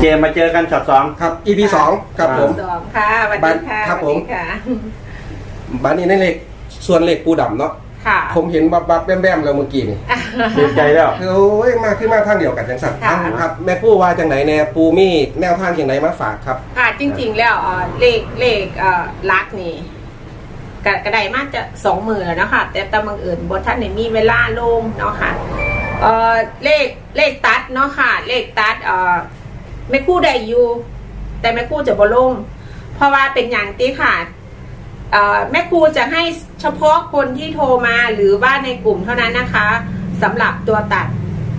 เคมาเจอกันช็อตสอง ครับ EP สองครับผม สองค่ะสวัสดีค่ะครับผม สวัสดีค่ะ บ้านนี้ในเหล็กส่วนเหล็กปูดำเนาะค่ะผมเห็นบับบับแบมแบมแล้วเมื่อกี้นี่เสียใจแล้ว โอ้ยมาขึ้นมาทางเดียวกันจังสันค่ะ ครับ แม่ปูว่าจังไหนแน่ปูมีแนวทางจังไหนมาฝากครับ ค่ะ จริงๆ แล้วเอ่อเลขเลขเอ่อลักนี่กระกระไดมากจะสองมือแล้วเนาะค่ะ แต่แต่บังเอิญบนท่านเนี่ยมีเวลาลงเนาะค่ะเอ่อเลขเลขตัดเนาะค่ะ เลขตัดเอ่อ ไม่คู่ใดอยู่ แต่แม่คู่จะบ่ลง เพราะว่าเป็นอย่างที่ค่ะแม่ครูจะให้เฉพาะคนที่โทรมาหรือว่าในกลุ่มเท่านั้นนะคะสำหรับตัวตัด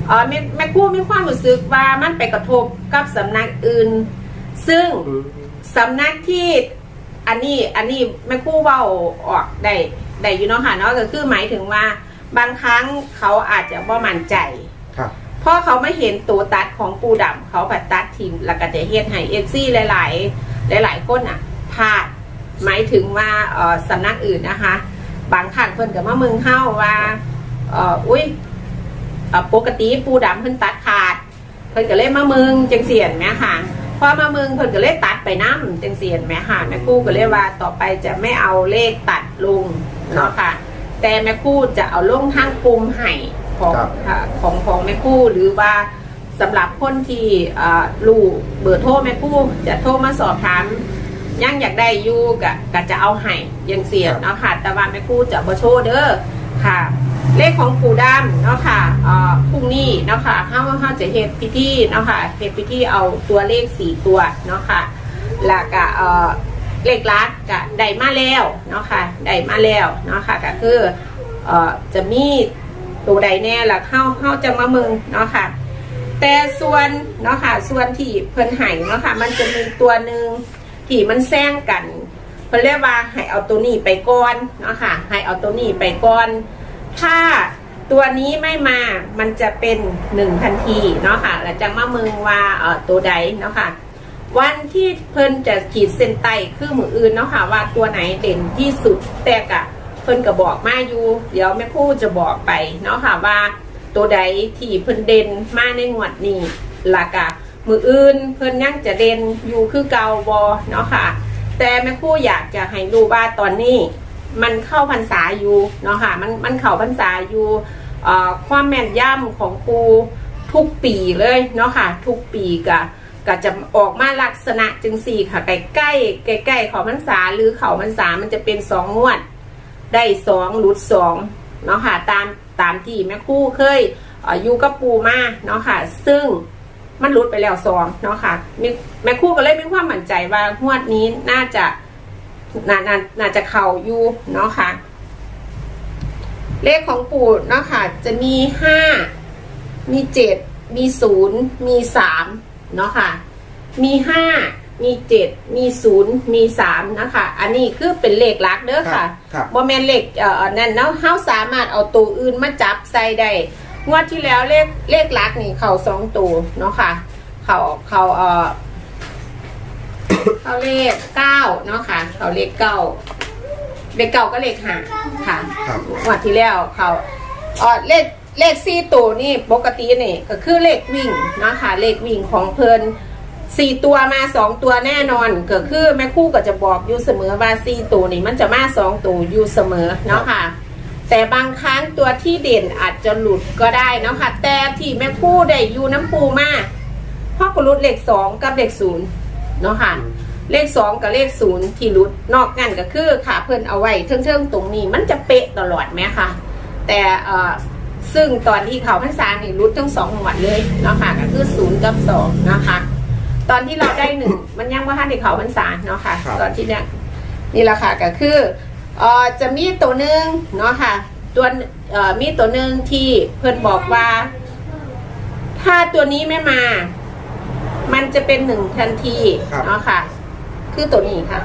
อ่อแม่แม่ครูมีความรู้สึกว่ามันไปกระทบกับสำนักอื่น ซึ่งสำนักที่อันนี้อันนี้แม่ครูเว้าออกได้ได้อยู่เนาะค่ะเนาะก็คือหมายถึงว่าบางครั้งเขาอาจจะบ่มั่นใจ พราะเขาไม่เห็นตัวตัดของปูดำเขาผัดตัดทีมแล้วก็จะเฮ็ดให้เอฟซีหลาย ๆ หลาย ๆ คนอะพลาดหมายถึงว่าเอ่อสำนักอื่นนะคะ บางครั้งเพิ่นกับมาเมืองเฮาว่าอุ้ยปกติปูดำเพิ่นตัดขาด เพิ่นก็เลยมาเมืองจังเสียนแม่ค่ะพอมาเมืองเพิ่นก็เลยตัดไปน้ำจังเสียนแม่ค่ะแม่คู่ก็เลยว่าต่อไปจะไม่เอาเลขตัดลงเนาะค่ะ แต่แม่คู่จะเอาลงทางกลุ่มให้ ของครับ ค่ะของของแม่ครู่หรือว่าสำหรับคนที่เอ่อรู้เบอร์โทรแม่ครู่จะโทรมาสอบถามยังอยากได้อยู่กะกะจะเอาให้ยังเสียนเนาะค่ะแต่ว่าแม่ครู่จะบ่โชว์เด้อค่ะ เลขของปู่ดำเนาะค่ะเอ่อพรุ่งนี้เนาะค่ะห้าห้าจะเฮ็ดพิธีเนาะค่ะเฮ็ดพิธีเอาตัวเลขสี่ตัวเนาะค่ะแล้วก็เอ่อ เลขลัดก็ได้มาแล้วเนาะค่ะได้มาแล้วเนาะค่ะก็คือเอ่อจะมี ตัวใดแน่ล่ะเข้าเข้าจะมามึงเนาะค่ะ แต่ส่วนเนาะค่ะ ส่วนที่เพิ่นให้เนาะค่ะ มันจะมีตัวหนึ่งที่มันแซงกันเพิ่นเรียกว่าให้เอาตัวนี้ไปก่อนเนาะค่ะให้เอาตัวนี้ไปก่อน ถ้าตัวนี้ไม่มา มันจะเป็นหนึ่งทันทีเนาะค่ะ แล้วจังมาเมืองว่าเอ่อตัวใดเนาะค่ะ วันที่เพิ่นจะขีดเส้นใต้คือมืออื่นเนาะค่ะ ว่าตัวไหนเด่นที่สุดแต่กะ เพิ่นก็บอกมาอยู่ เดี๋ยวแม่คู่จะบอกไปเนาะค่ะว่า ตัวใดที่เพิ่นเด่นมาในงวดนี้หลักะมืออื่นเพิ่นยังจะเด่นอยู่คือเกาบอเนาะค่ะ แต่แม่คู่อยากจะให้รู้ว่าตอนนี้ มันเข้าพรรษาอยู่เนาะค่ะมันมันเข้าพรรษาอยู่ความแม่นย่ำของปูทุกปีเลยเนาะค่ะ ทุกปีกะก็จะออกมาลักษณะจึงสี่ค่ะใกล้ใกล้ใกล้ๆเขาพรรษาหรือเขาพรรษามันจะเป็นสองงวด ได้สองหลุดสองเนาะค่ะตามตามที่แม่คู่เคยอยู่กับปูมาเนาะค่ะ ซึ่งมันหลุดไปแล้วสองเนาะค่ะมีแม่คู่ก็เลยมีความมั่นใจว่างวดนี้น่าจะน่าน่าน่าจะเข่าอยู่เนาะค่ะ เลขของปู่เนาะค่ะ จะมีห้ามีเจ็ดมีศูนย์มีสามเนาะค่ะ มีห้า มีเจ็ดมีศูนย์มีสามนะคะ อันนี้คือเป็นเลขหลักเด้อค่ะครับบ่แม่นเลขเอ่อนั่นเนาะเฮาสามารถเอาตัวอื่นมาจับใส่ได้งวดที่แล้วเลขเลขหลักนี่เข้าสองตัวเนาะค่ะ เขาเขาเอ่อเขาเลขเก้าเนาะค่ะ เขาเลขเก้าเลขเก้าก็เลขห้าค่ะครับงวันที่แล้วเขาเออเลขเลขสี่ตัวนี่ปกตินี่ก็คือเลขวิ่งเนาะค่ะเลขวิ่งของเพลิน สี่ตัวมาสองตัวแน่นอนก็คือแม่คู่ก็จะบอกอยู่เสมอว่าสี่ตัวนี่มันจะมาสองตัวอยู่เสมอเนาะค่ะ แต่บางครั้งตัวที่เด่นอาจจะหลุดก็ได้เนาะค่ะ แต่ที่แม่คู่ได้อยู่น้ำปูมากพ่อก็รุดเลขสองกับเลขศูนย์เนาะค่ะ เลขสองกับเลขศูนย์ที่รุดนอกงั้นก็คือค่ะเพิ่นเอาไว้เทิงๆตรงนี้มันจะเป๊ะตลอดไหมคะแต่เอ่อซึ่งตอนที่เขาพรรษานี่รุดทั้งสองหมวดเลยเนาะค่ะก็คือศูนย์กับสองนะคะ ตอนที่เราได้หนึ่งมันยังว่าท่านในเขาพรรษาเนาะค่ะ ครับ ตอนที่เนี้ยนี่แหละค่ะก็คือเอ่อจะมีตัวหนึ่งเนาะค่ะ ตัวเอ่อมีตัวหนึ่งที่เพิ่นบอกว่า ถ้าตัวนี้ไม่มา มันจะเป็นหนึ่งทันทีครับ เนาะค่ะ คือตัวนี้ค่ะ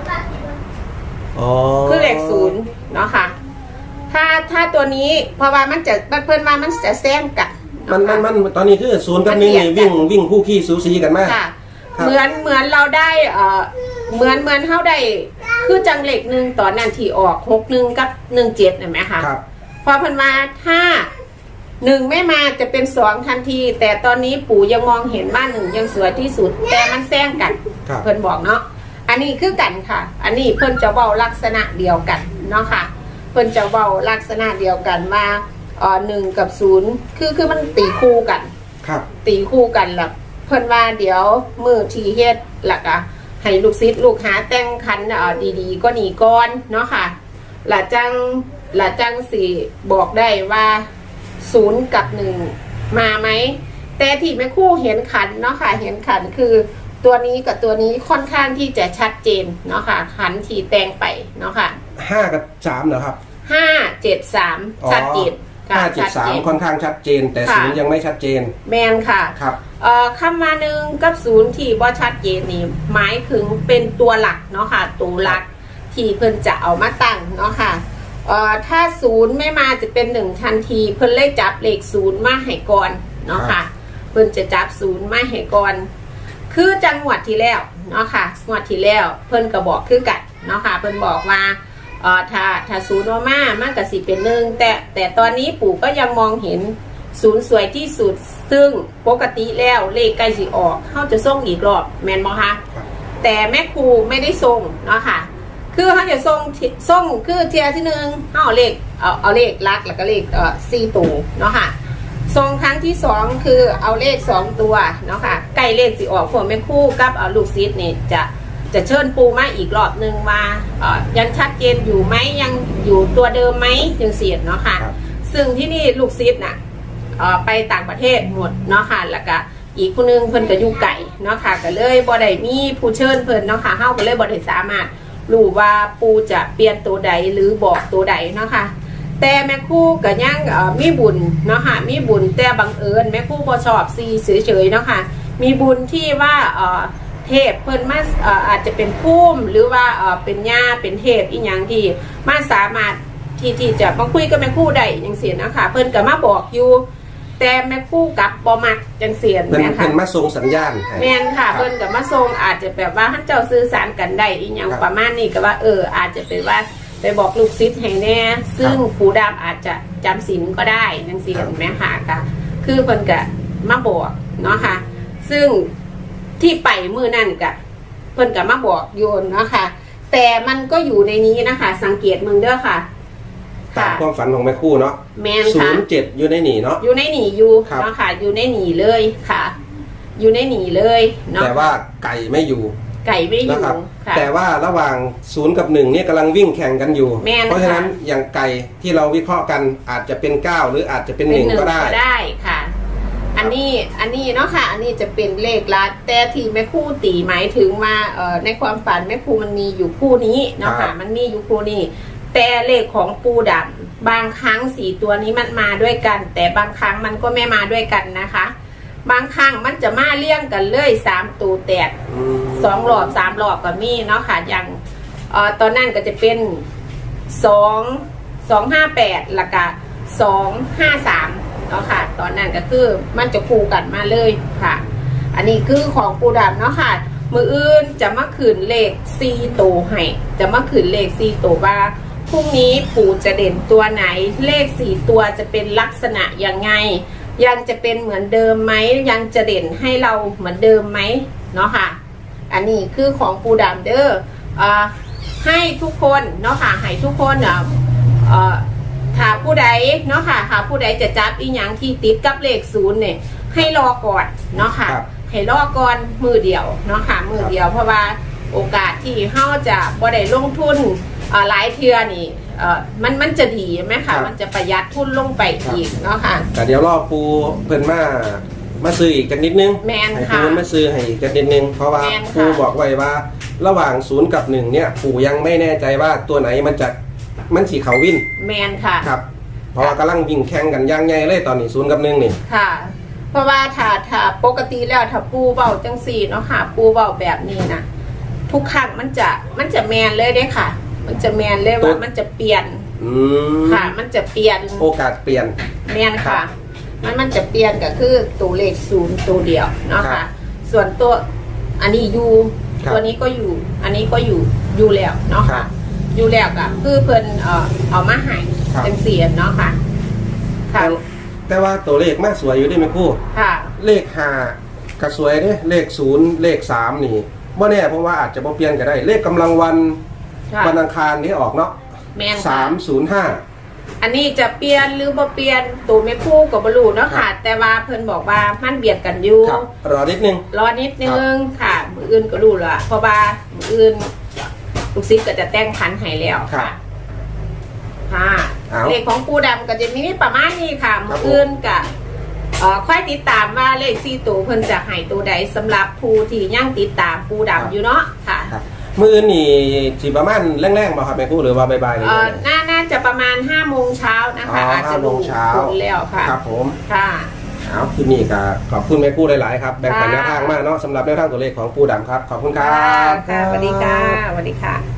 อ๋อคือเลขศูนย์เนาะค่ะ ถ้าถ้าตัวนี้เพราะว่ามันจะเพิ่นว่ามันจะแซงกันมันมันมันตอนนี้คือศูนย์กับหนึ่งนี่วิ่งวิ่งคู่ขี้สูสีกันมาก ค่ะครับ เหมือนเหมือนเราได้เอ่อเหมือนเหมือนเท่าได้คือจังเลขหนึ่งตอนนั้นที่ออกหกหนึ่งกับหนึ่งเจ็ดเห็นไหมคะครับ พอเพิ่นว่าถ้าหนึ่งไม่มาจะเป็นสองทันที แต่ตอนนี้ปู่ยังมองเห็นว่าหนึ่งยังสวยที่สุด แต่มันแซงกัน ครับ เพิ่นบอกเนาะอันนี้คือกันค่ะ อันนี้เพิ่นจะเว้าลักษณะเดียวกันเนาะค่ะ เพิ่นจะเว้าลักษณะเดียวกันว่าเอ่อหนึ่งกับศูนย์คือคือมันตีคู่กัน ครับ ตีคู่กันล่ะ เพิ่นว่าเดี๋ยวมือทีเฮ็ดหลักอะให้ลูกศิษย์ลูกหาแต่งคันเอ่อดีๆ ก็หนีก่อนเนาะค่ะหละจังหละจังสิบอกได้ว่าศูนย์กับหนึ่งมาไหม แต่ที่แม่ครู่เห็นขันเนาะค่ะ เห็นขันคือตัวนี้กับตัวนี้ค่อนข้างที่จะชัดเจนเนาะค่ะขันที่แต่งไปเนาะค่ะห้ากับสามเหรอครับห้าเจ็ดสามอ๋อชัดเจนค่ะห้าเจ็ดสามชัจนค่อนข้างชัดเจน แต่ค่ะศูนย์ยังไม่ชัดเจน แมนค่ะครับเอ่อ คำว่าหนึ่งกับศูนย์ที่บ่ชัดเจนนี่หมายถึงเป็นตัวหลักเนาะค่ะ ตัวหลักที่เพิ่นจะเอามาตั้งเนาะค่ะเอ่อถ้าศูนย์ไม่มาจะเป็นหนึ่งทันที เพิ่นเลยจับเลขศูนย์มาให้ก่อนเนาะค่ะ เพิ่นจะจับศูนย์มาให้ก่อนคือจังหวัดที่แล้วเนาะค่ะงวดที่แล้ว เพิ่นก็บอกคือกันเนาะค่ะ เพิ่นบอกว่าเออถ้าถ้าศูนย์ว่ามามันก็สิเป็นหนึ่งแต่แต่ตอนนี้ปู่ก็ยังมองเห็น ศูนย์สวยที่สุด ซึ่งปกติแล้วเลขใกล้สิออกเขาจะส่งอีกรอบแมนบอคะครับแต่แม่ครูไม่ได้ส่งเนาะค่ะ คือเขาจะส่งที่ส่งคือเทียร์ที่หนึ่งเขาเอาเลขเอาเอาเลขลักแล้วก็เลขเอ่อสี่ตัวเนาะค่ะส่งครั้งที่สองคือเอาเลขสองตัวเนาะค่ะใกล้เลขสิออกพวกแม่ครูกับเอาลูกซิดนี่จะจะเชิญปูมาอีกรอบหนึ่งมาเอ่อยังชัดเจนอยู่ไหมยังอยู่ตัวเดิมไหมจึงเสียดเนาะค่ะครับซึ่งที่นี่ลูกซิดน่ะเอ่อ ไปต่างประเทศหมดเนาะค่ะแล้วก็อีกผู้หนึงเพิ่นก็อยู่ไก่เนาะค่ะก็เลยบ่ได้มีผู้เชิญเพิ่นเนาะค่ะเฮาก็เลยบ่ได้สามารถรู้ว่าปูจะเปลี่ยนตัวใดหรือบอกตัวใดเนาะค่ะแต่แม่คู่ก็ยังอ่อมีบุญเนาะค่ะมีบุญแต่บังเอิญแม่คู่บ่ชอบซีเฉยๆเนาะค่ะมีบุญที่ว่าเอ่อเทพเพิ่นมาเอ่อาจจะเป็นภูมิหรือว่าเอ่อเป็นญาเป็นเทพอีหยังที่มาสามารถที่ที่จะมาคุยกับแม่คู่ได้จังซี่นะคะเพิ่นก็มาบอกอยู่ แต่แม่คู่กับบอมักจังเสียนเป็นแม่ค่ะเป็นมาส่งสัญญาณให้แม่นค่ะเพิ่นกับมาทรงอาจจะแบบว่าท่านเจ้าสื่อสารกันได้อีหยังครับประมาณนี้ก็ว่าเอออาจจะเป็นว่าไปบอกลูกศิษย์ให้แน่ ซึ่งครับปู่ดำอาจจะจำศีลก็ได้จังเสียนครับแม่ค่ะก็คือเพิ่นก็มาบอกเนาะค่ะ ซึ่งที่ไปมือนั่นก็เพิ่นก็มาบอกโยนเนาะค่ะ แต่มันก็อยู่ในนี้นะคะ สังเกตมึงเด้อค่ะ ตามความฝันของแม่ครู่เนาะแมนศูค่ะนย์เจ็ดอยู่ในหนีเนาะ อยู่ในหนีอยู่ครับ เนาะค่ะ อยู่ในหนีเลยค่ะ อยู่ในหนีเลยเนาะแต่ว่าไก่ไม่อยู่ไก่ไม่อนะยู่ครับ ค่ะ แต่ว่าระหว่างศูนย์กับหนึ่งเนี่ยกำลังวิ่งแข่งกันอยู่ แม่นเพราะฉะนั้นค่ะ อย่างไก่ที่เราวิเคราะห์กันอาจจะเป็นเก้าหรืออาจจะเป็นหนึ่งก็ได้ก็ได้ค่ะ อันนี้อันนี้เนาะค่ะ อันนี้จะเป็นเลขลัดแต่ที่แม่ครู่ตีหมายถึงว่าเอ่อในความฝันแม่ครูมันมีอยู่คู่นี้เนาะครัค่ะ บมันมีอยู่คู่นี้ แต่เลขของปูดำบางครั้งสี่ตัวนี้มันมาด้วยกัน แต่บางครั้งมันก็ไม่มาด้วยกันนะคะ บางครั้งมันจะมาเลี่ยงกันเลยสามตัวแตกอืมสองรอบสามรอบก็มีเนาะค่ะอย่างเอ่อตอนนั้นก็จะเป็นสองสองห้าแปดละกะสองห้าสามเนาะค่ะ ตอนนั้นก็คือมันจะคู่กันมาเลยค่ะ อันนี้คือของปูดำเนาะค่ะมืออื่นจะมาขืนเลขซีโตวให้จะมาขืนเลขซีโตวว่า พรุ่งนี้ปู่จะเด่นตัวไหน เลขสี่ตัวจะเป็นลักษณะยังไง ยังจะเป็นเหมือนเดิมไหม ยังจะเด่นให้เราเหมือนเดิมไหมเนาะค่ะ อันนี้คือของปูดามเดอร์อ่าให้ทุกคนเนาะค่ะให้ทุกคนอะเอ่อถ้าผู้ใดเนาะค่ะถ้าผู้ใดจะจับอีหยังที่ติดกับเลขศูนย์เนี่ยให้รอก่อนเนาะค่ะครับให้รอก่อนมือเดียวเนาะค่ะมือเดียวเพราะว่าโอกาสที่เฮาจะบ่ได้ลงทุนเอ่อ หลายเทื่อนี่เอ่อมันมันจะดีไหมครัคะบมันจะประหยัดทุนลงไปอีกเนาะค่ะแต่เดี๋ยวรอปูเพิ่นมามาซื้ออีกกันนิดนึงแมนให้ปูค่ะเพิ่นมาซื้อให้อีกกันนิดนึง เพราะว่าแม่นค่ะปูบอกไว้ว่าระหว่างศูนย์กับหนึ่งเนี่ยปูยังไม่แน่ใจว่าตัวไหนมันจะมันสีเขาวินแมนค่ะครับเพราะว่ากำลังวิ่งแข่งกันอย่างใหญ่เลยตอนนี้ศูนย์กับหนึ่งนี่ค่ะเพราะว่าถ้าถ้าปกติแล้วถ้าปูเบาจังสี่เนาะค่ะ ปูเบาแบบนี้นะทุกครั้งมันจะมันจะแมนเลยเด้ค่ะ มันจะแมนเลยว่ามันจะเปลี่ยนอืมค่ะ มันจะเปลี่ยนโอกาสเปลี่ยน แมนครัค่ะบมันมันจะเปลี่ยนก็คือตัวเลขศูนย์ตัวเดียวเนาะครัค่ะบส่วนตัวอันนี้อยู่ครับตัวนี้ก็อยู่ อันนี้ก็อยู่อยู่แล้วเนาะครัค่ะบอยู่แล้วก็คือเพิ่นเอ่อเอามาให้ครับจังเสียนเนาะค่ะ ค่ะแแต่ว่าตัวเลขมาสวยอยู่ได้ไหมครู่ค่ะ เลขห้าก็สวยเด้เลขศูนย์เลขสามนี่ว่าแน่เพราะว่าอาจจะบ่เปลี่ยนก็ได้ เลขกำลังวัน ค่ะ วันอังคารนี้ออกเนาะแมนสาค่ะมศูนย์ห้า อันนี้จะเปลี่ยนหรือบ่เปลี่ยนตัวแม่คู่กับบรูเนาะครัค่ะบแต่ว่าเพิ่นบอกว่ามันเบียดกันอยู่ครับรอนิดนึง รอนิดนึงค่ะ มืออื่นก็รู้ละเพราะว่ามืออื่นลูกศิษย์ก็จะแต่งพันให้แล้วครัค่ะบค่ะเอาเลขของปูดำก็จะมีประมาณนี้ค่ะครัมืบออื่นกับเอ่อค่อยติดตามว่าเลขสี่ตัวเพิ่นจะให้ตัวใดสำหรับผู้ที่ยังติดตามปูดำอยู่เนาะค่ะครับ มืออื่นนี่สิประมาณแรงๆบ่ครับแม่ครู่หรือว่าบ่ายๆเลยเอ่อน่าน่าจะประมาณ5โมงเช้านะคะอ๋ออาจจะห้าโมงเช้าผลแล้วค่ะครับผมค่ะ เอาคลิปนี้ก็ขอบคุณแม่ครู่หลายๆครับแบ่งปันแนวค่ะทางมากเนาะสำหรับแนวทางตัวเลขของปูดำครับขอบคุณครัค่ะบค่ะสวัสดีค่ะสวัสดีค่ะ